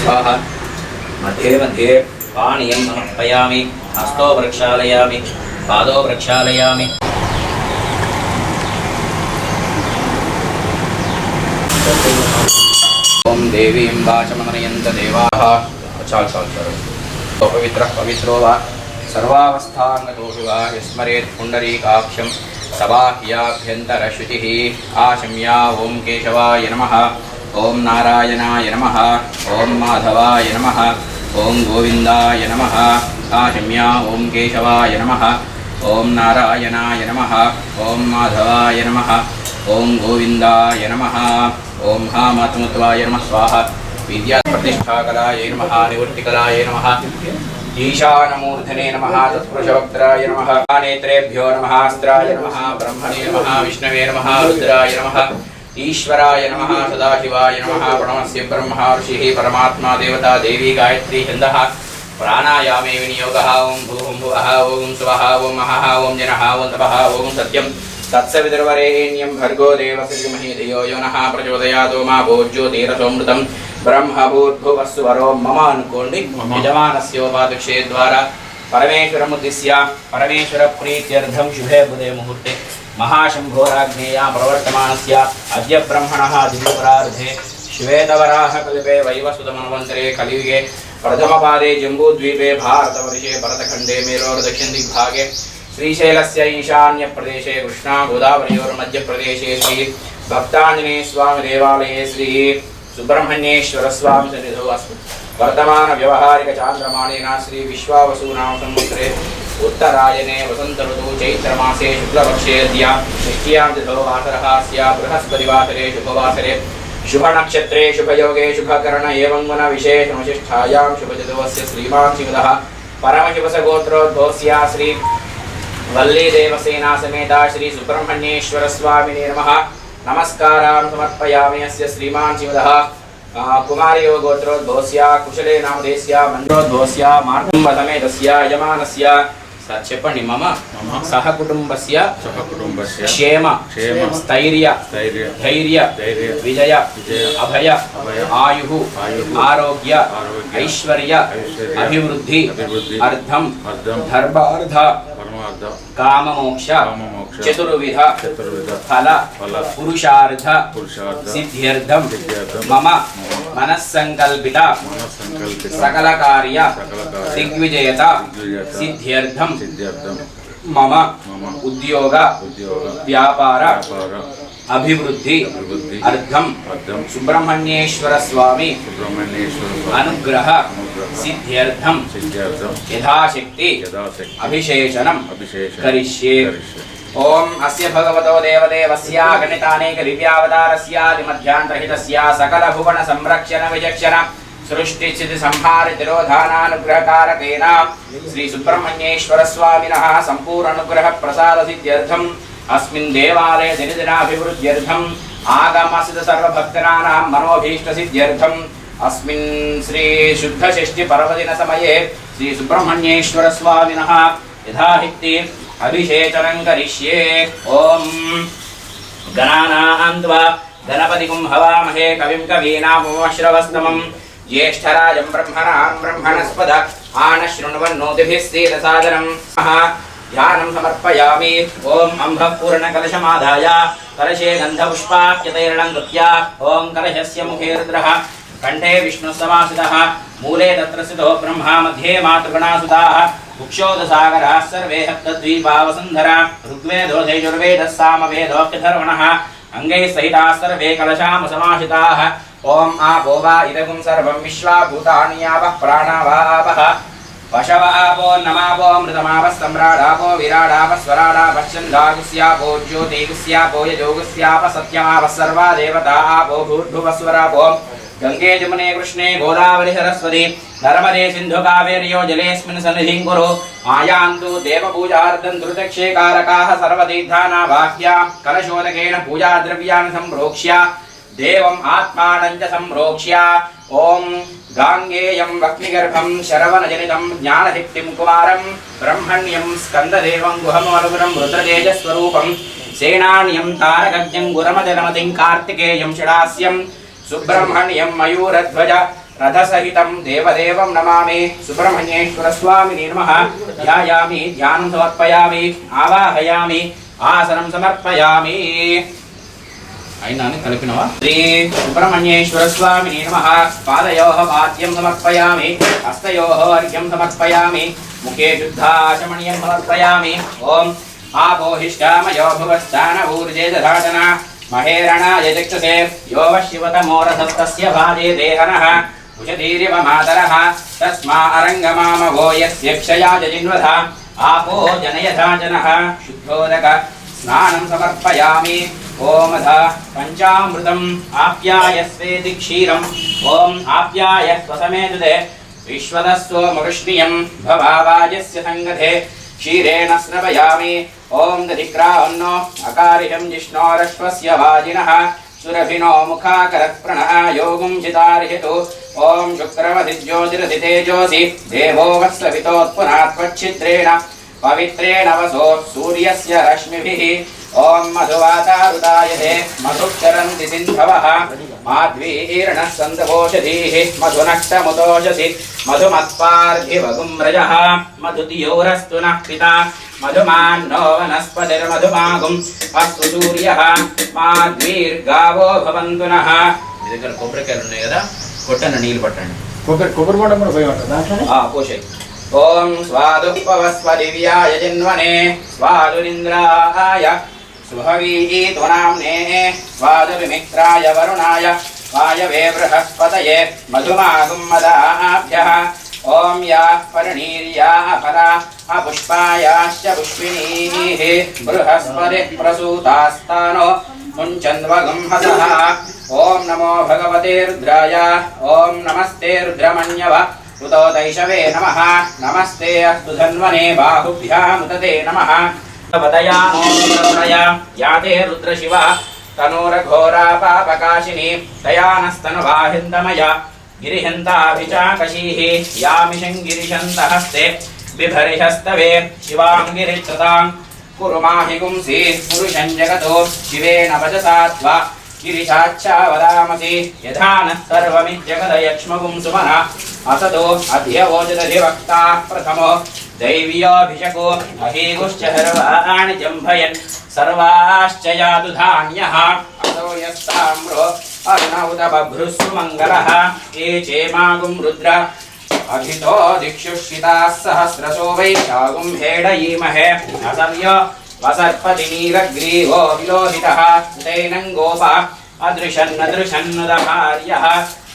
స్వాహ మధ్యే మధ్యే పానీయం సమర్పయామి హస్తో ప్రక్షాళయామి పాదో ప్రక్షాళయామి ఓం దేవీం వాచమనయంత దేవాః చాలు చాలు చాలు పవిత్ర పవిత్రో వా సర్వావస్థాంగతోషి వా విస్మరేత్ పుండరీకాక్షం సబాహ్యాభ్యంతరశుతి ఆశమ్యా ఓం కేశవాయ నమః ఓం నారాయణాయ నమ. ఓం మాధవాయ నమ. ఓం గోవిందాయ నమ. ఆ శమ్యా ఓం కేశవాయ నమ. ఓం నారాయణాయ నమ. ఓం మాధవాయ నమ. ఓం గోవిందాయ నమ. ఓం హామాత్మత్వాయ నమ. స్వాహ. విద్యా ప్రతిష్టాకలాయ నమ. నివృత్తికలాయ నమ. ఈశానమూర్ధనే నమ. తత్పురుషవక్త్రాయ నమ. నేత్రేభ్యో నమ. అస్త్రాయ నమ. బ్రహ్మణే నమ. విష్ణవే నమ. రుద్రాయ నమ. ईश्वराय नम सदाशिवाय नम प्रणमस्य ब्रह्म ऋषि परमात्मा देवता देवी गायत्री छन्दः प्राणायामे ओं ॐ भूं भुव ओं स्वः ओं महः ओं जन ओं तप ओं सत्यम तत्सवितुर्वरेण्यं भर्गो देवसृमहि धियो यो नः प्रचोदयादो मा भोज्योतिरसोमृतं ब्रह्मभूर्भुवस्सुवरो मम अनुकोण्डि यजमानस्योपाधिक्षे द्वारा परमेश्वरमुद्दिश्य परमेश्वरप्रीत्यर्थं शुभे बुधे मुहूर्ते। महाशंभोराज्ञेया प्रवर्तमानस्य अद्य ब्रह्मणः दिव्यपरार्धे श्वेतवराहकल्पे वैवसुतमन्वन्तरे कलियुगे प्रथमपादे जम्बूद्वीपे भारतवर्षे भरतखण्डे मेरोर्दक्षिणदिग्भागे श्रीशैलस्य ईशान्यप्रदेशे कृष्णागोदावरयोर्मध्यप्रदेशे श्रीभक्ताञ्जनेयस्वामिदेवालये श्री सुब्रह्मण्येश्वरस्वामिसन्निधौ अस्मि। वर्तमानव्यवहारिकचान्द्रमाणेन श्रीविश्वावसूनां संवत्सरे उत्तरायणे वसन्तऋतु चैत्रमासे शुक्लपक्षेऽद्य षष्ट्यां तिथौ वासरः बृहस्पतिवासरे शुभवासरे शुभनक्षत्रे शुभयोगे शुभकर्ण एवं गुणविशेषमशिष्ठायां शुभजतुवस्य श्रीमान शिवदः परमशिवसगोत्रोद्भवस्या श्री वल्लीदेवसेना समेता श्रीसुब्रह्मण्येश्वरस्वामिने नमः। नमस्कारां समर्पयामि अस्य श्रीमान शिवदः कुमार्यो गोत्रोद्भवस्या, कुशले नामदेस्या मन्द्रोद्भवस्या मार्गं वदमे तस्य यमानस्य स చెప్పండి మమ. సహ కుటుంబస్య సహ కుటుంబస్య క్షేమ క్షేమ స్థైర్య ధైర్య ధైర్య ధైర్య విజయ విజయ అభయ అభయ ఆయు ఆయుః ఆరోగ్య ఆరోగ్య ఐశ్వర్య ఐశ్వర్య అభివృద్ధి అభివృద్ధి అర్థం అర్థం ధర్మార్థ कामार्थ काममोक्ष। चतुर्विध। फल। पुरुषार्थ। पुरुषार्थ। मम। मनस्संकल्पित मनस्संकल्पित सकल कार्य दिग्विजयता। सिद्ध्यर्थम। मम। उद्योग। उद्योग। व्यापार। అభివృద్ధి. అర్థం సుబ్రహ్మణ్యేశ్వర స్వామి అనుగ్రహ. సిద్ధ్యర్థం. యథాశక్తి. అభిషేచనం. కరిష్యే. ఓం అస్య భగవతో దేవదేవస్య గణితానేక దివ్యావతారస్యాదిమధ్యాంతరహితస్య సకల భువన సంరక్షణ విచక్షణ సృష్టి స్థితి సంహార తిరోధానానుగ్రహకారకేన. శ్రీ సుబ్రహ్మణ్యేశ్వర స్వామినః సంపూర్ణ అనుగ్రహ ప్రసాద సిద్ధ్యర్థం. అస్మిన్ దేవాలయ దినదినాభివృద్ధ్యర్థం ఆగమసిత సర్వభక్తనానాం మనోభీష్ట సిద్ధ్యర్థం అస్మిన్ శ్రీ శుద్ధ షష్ఠి పర్వదిన సమయే శ్రీ సుబ్రహ్మణ్యేశ్వర స్వామినః యథాహిక్తి అభిషేచనం కరిష్యే ఓం గణానాన్వా గణపతిగుం హవామహే కవిం ध्यानं समर्पयामि। ॐ अम्भपूर्णकलशमाधाय। कलशे गन्धपुष्पाप्यतैरणं कृत्या ॐ कलशस्य मुखे रुद्रः कण्ठे विष्णुसमासितः। मूले तत्र सितो ब्रह्मा मध्ये मातृगणासुताः। उक्षोदसागराः सर्वे हप्तद्वीपावसुन्धरा ऋग्वेदोधेजुर्वेदः सामवेदोऽप्यधर्वणः अङ्गैः सहिताः सर्वे कलशामसमाहिताः ॐ आपोवा इदगुं सर्वं विश्वा भूतानि यावः प्राणावापः పశవ ఆపో నమాపో మృతమాపసమ్రాడాపో విరాడాపస్వరాడాపశ్చండాగుస్యాపో జ్యోతిగుస్యాపో యజోగుస్యాప సత్యమాపసర్వా దేవతా ఆపో భూర్భువస్వరాపో గంగే జమునే కృష్ణే గోదావరి సరస్వతి నర్మదే సింధు కావేర్యో జలేస్మిన్ సన్నిధిం కురు ఆయాంతు దేవపూజార్థం ధృతక్షేకారకాః సర్వతీర్థానా బాహ్య కలశోదకేణ పూజాద్రవ్యాన్ని సంప్రోక్ష్య द्रुतक्षेकारकाः सर्वतीर्थाना बाह्या कलशोदकेन पूजाद्रव्याणि सम्प्रोक्ष्य देवम् आत्मानं च सम्प्रोक्ष्य ॐ गाङ्गेयं वक्निगर्भं शरवणजनितं ज्ञानशक्तिं कुमारं ब्रह्मण्यं स्कन्ददेवं गुहमनुगुणं रुद्रतेजस्वरूपं सेनान्यं तारकज्ञं गुरमजलमतिं कार्तिकेयं षडास्यं सुब्रह्मण्यं मयूरध्वज రథసహితం దేవదేవం నమామి సుబ్రహ్మణ్యేశ్వర స్వామిని నమః ధ్యాయామి ధ్యానం సమర్పయామి ఆవాహయామి ఆసనం సమర్పయామి అయినా కలిపినవా? శ్రీ సుబ్రహ్మణ్యేశ్వర స్వామిని నమ. పాదయో పాద్యం సమర్పయామి హస్తయో అర్ఘ్యం సమర్పయామి ముఖే శుద్ధాచమణీయం సమర్పయామి. ఓం ఆపోహిష్టామయో భువస్థాన ఊర్జే దధాతన మహేరణాయ చక్షుషే యో శివతమోరథస్తస్య భాజే దేహనః. ఉషధీరివ మాతరః తస్మా అరంగమామవో యస్య క్షయాయ జిన్వధ ఆపో జనయథాజనः శుద్ధోదక స్నానం సమర్పయామి. ఓమధ పంచామృతం ఆప్యాయస్వేది క్షీరం. ఓం ఆప్యాయ స్వసమేతుదే. విశ్వదస్వమృష్ణియం భవావాజస్య సంగతే క్షీరేణ స్రవయామి. ఓం దధిక్రావన్నో అకారిహం జిష్ణోరశ్వస్య వాజినః. సురభినో ముఖాకరత్ ప్రణయోగుం చితార్హితు ఓం శుక్రమధిజ్యోతిరధితేజోసి దేవో వత్సవితోత్పునాత్వచ్చిత్రేణ పవిత్రేణ వసో సూర్యస్య రశ్మిభిః. ఓం మధువాతారుదాయతే మధుక్షరంతి సింధవः. మాధ్వీర్ణः సందవోషధీः మధునక్తముదోషసి మధుమత్పార్థివగుం రజः మధుదియోరస్తు నః పితా. మధుమాన్నో వనస్పతిర్మధుమాగుం అస్తు సూర్యः. మాధ్వీర్గావో భవంతు నః. మీ దగ్గర కొబ్బరికాయలు ఉన్నాయి కదా? కొట్టన నీళ్ళు పట్టండి కొబ్బరి కొబ్బరి బొండం కూడా పోయి ఉంటుంది పోషయ్ ఓం స్వాదుపవస్వ దివ్యాయ జన్మనే. స్వాదురింద్రాయ सुभवी त्वनाम्ने वादविमित्राय वरुणाय वायवे बृहस्पतये मधुमागुं मदाभ्यः ॐ याः परिणीर्याः फला, अपुष्पायाश्च पुष्पिणीः बृहस्पति प्रसूतास्तानो मुञ्चन्द्वगं हसः ॐ नमो भगवते रुद्राय। ॐ नमस्ते रुद्रमण्यव। उतो दैशवे नमः। नमस्ते अस्तु धन्वने बाहुभ्यामुदते नमः। యాతే రుద్రశివ తనూరఘోరా పాపకాశిని దయానస్తనువాహిందమయ గిరిహంతాభిచాకశీ యామిషం గిరిశంతహస్తే బిభరిహస్తవే శివాంగిరికృతాం కురు మాహి పురుషం జగతో శివేన వజసాత్వ पुंसि पुरुषं जगतो शिवेन वचसा त्वा गिरिशाच्छा वदामसि यथा नः सर्वमिज्जगदयक्ष्मगुं सुमनः असतो अध्यवोचदधिवक्ता प्रथमो दैव्योऽभिषको अहीगुश्च सर्वाणि जम्भयन् सर्वाश्च यातु धान्यः असो यस्ताम्रो अरुण उत बभ्रुस्सु मङ्गलः ये चेमागुं रुद्र अभितो दिक्षुषिताः सहस्रशो वैशागुं हेडयीमहे असव्य वसर्पतिनीरग्रीवो विलोहितः उतैनं गोप, अदृशन्नदृशन्नुदहार्यः।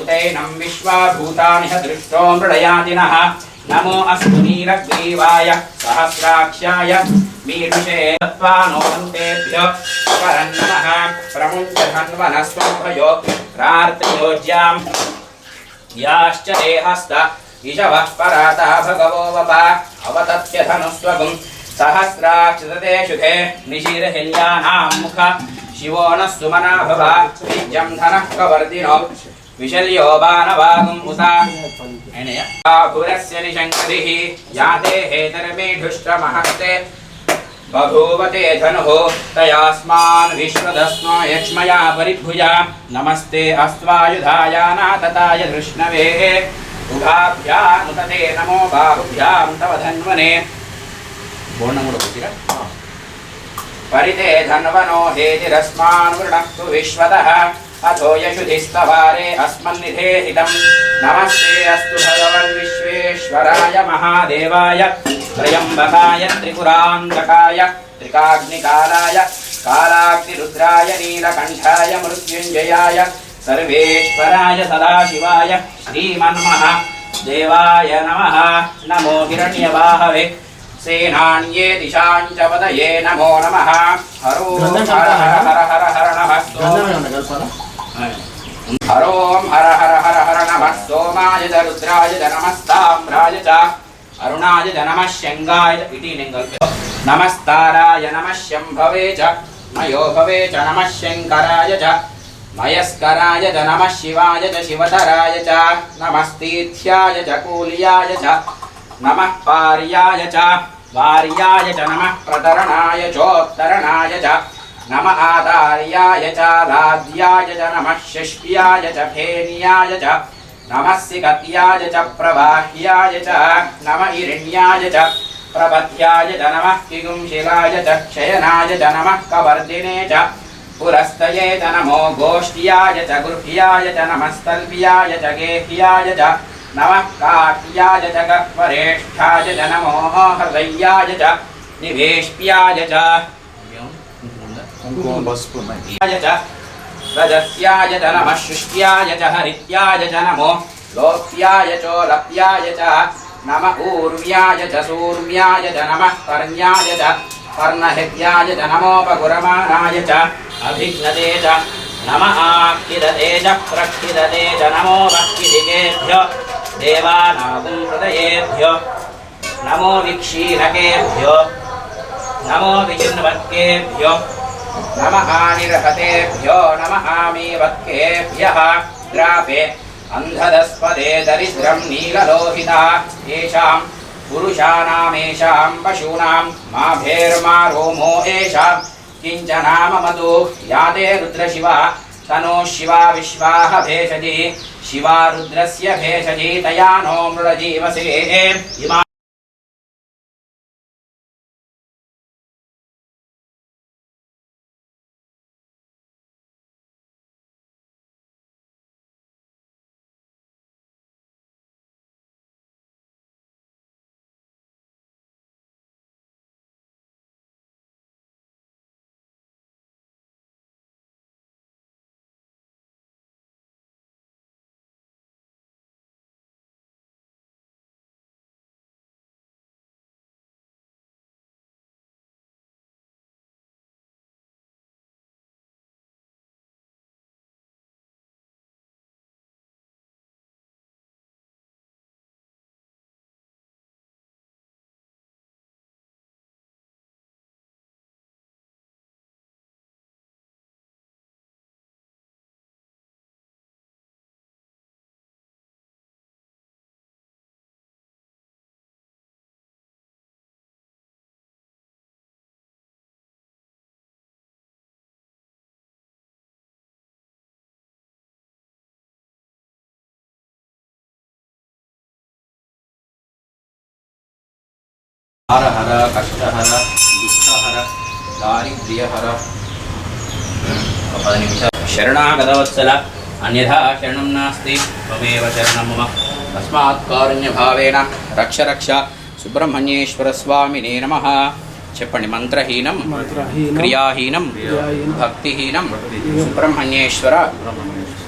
उतैनं विश्वाभूतानि ह दृष्टो मृडयादिनः। नमो अस्तु नीरग्रीवाय सहस्राक्षाय। मीढुषे तत्त्वानो हन्तेभ्यो परन्नमः प्रमुञ्चधन्वनस्त्वभयो प्रार्तयोज्याम् याश्च देहस्त इषवः परातः भगवो वपा। अवतत्यधनुस्वगुं सहस्राक्षते शुभे निशिरहिल्यानां मुख। शिवो नः सुमना भव। बीजं धनः कवर्दिनो विशल्यो बाणवागुम् उता। भुरस्य निशङ्करिः याते हेतरमेढुष्टमहस्ते बभूवते धनुः। तयास्मान् विश्वदस्म यक्ष्मया परिभुजा। नमस्ते अस्त्वायुधायानातताय धृष्णवे। उभाभ्यामुतते नमो बाहुभ्यां तव धन्वने। బోండం కూడా కొట్టిరా పరితే ధన్వనో హేతిరస్మాన్ వృణక్తు విశ్వతః అథో యశుధిస్తవారే అస్మన్నిధేహితం నమస్తే అస్తు భగవన్ విశ్వేశ్వరాయ మహాదేవాయ త్రయంబకాయ త్రిపురాంతకాయ త్రికాగ్నికాలాయ కాలాగ్నిరుద్రాయ నీలకంఠాయ మృత్యుంజయాయ సర్వేశ్వరాయ సదాశివాయ శ్రీమన్మహ దేవాయ నమ. నమో హిరణ్యవాహవే. सेनान्ये दिशाञ्च वदये नमो नमः हरो हर हर हर हर हर नमः हरों हर हर हर हर नमः सोमाय च रुद्राय च नमस्ताम्राय च अरुणाय च नमः शङ्गाय इति लिङ्गल्पे नमस्ताराय नमः शम्भवे च मयो भवे च नमः शङ्कराय च मयस्कराय च नमः शिवाय च शिवतराय च नमस्तीथ्याय च कूल्याय च नमः पार्याय च వార్యాయ చ నమ ప్రతరణాయ చోత్తరణాయ చ నమ ఆదార్యాయ చ రాజ్యాయ చ నమ షష్ప్యాయ చ ఫేన్యాయ చ నమస్సి గత్యాయ చ ప్రవాహ్యాయ చ నమ ఇరణ్యాయ చ ప్రపథ్యాయ చ నమ కిగుంశిలాయ చ క్షయనాయ చ నమ కవర్దినే చ పురస్తయే చ నమో గోష్ఠ్యాయ చ గృహ్యాయ చ నమస్తల్ప్యాయ చ గేహ్యాయ చ नमः काट्याय च गह्वरेष्ठाय च नमो हृदयाय च निवेष्प्याय च रजस्याय च नमः शुष्ट्याय च हरित्याय च नमो लोक्याय चोलप्याय च नम ऊर्व्याय च सूर्म्याय च नमः कर्ण्याय च कर्णहित्याय च नमोपगुरमाणाय च अभिघ्नते च नम आक्तिरते च प्रक्षिदते च नमो भक्तिदिगेभ्य देवानागुं हृदयेभ्यो नमो विक्षीणकेभ्यो नमो विचिन्वत्केभ्यो नमः निरहतेभ्यो नमः मीवत्केभ्यः ग्रापे अन्धदस्पदे दरिद्रं नीललोहितः येषां पुरुषाणामेषां पशूनां मा भेर्मा रोमो येषां किञ्च नाम मधु याते रुद्रशिवा तनो शिवा विश्वाः भेषजी शिवा रुद्रस्य भेषजी तया नो मृडजीवसे इमा హర కష్టహర దుఃఖహర దారిద్ర్యహర. పది నిమిషాలు. శరణాగతవత్సల అన్యథా శరణం నాస్తి త్వమేవ శరణం మమ. తస్మాత్ కారుణ్యభావేన రక్ష రక్ష సుబ్రహ్మణ్యేశ్వర స్వామి నే నమ. చెప్పండి మంత్రహీనం క్రియాహీనం భక్తిహీనం. సుబ్రహ్మణ్యేశ్వర.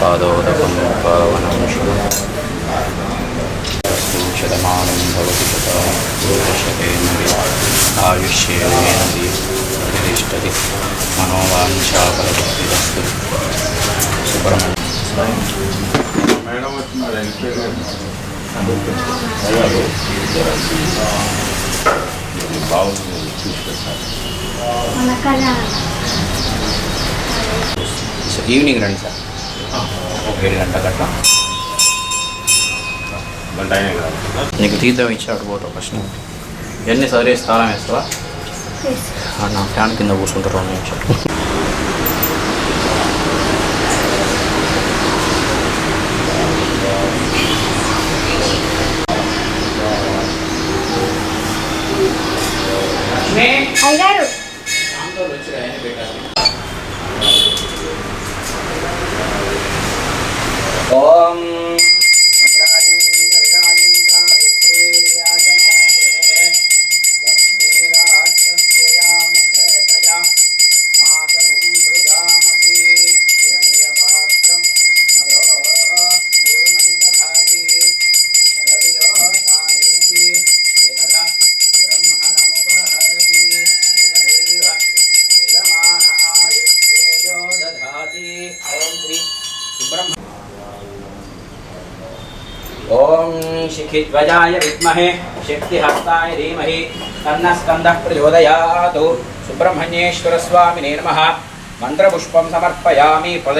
పాదోదకం పావనం శతమానం భవతి శతేంద్రియ ఆయుష్యేంద్రియ ప్రతిష్టతి మనోవాంఛాఫలభక్తిరస్తు సుబ్రహ్మణ్యం మేడం వచ్చినారు ఎంపీ మన కళ్యాణం ఈవినింగ్ రండి సార్ ఏడు గంట అయినా కదా. నీకు తీర్థం ఇచ్చాడు పోతావు ఫస్ట్ ఇవన్నీ సరే స్థానం వేస్తావా? నా ఫ్యాన్ కింద కూర్చుంటారు రెండు నిమిషాలు शिखिध्वजाय विद्महे शक्तिहस्ताय धीमहि तन्नः स्कन्दः प्रचोदयात् सुब्रह्मण्येश्वरस्वामिने नमः मन्त्रपुष्पं समर्पयामि प्रद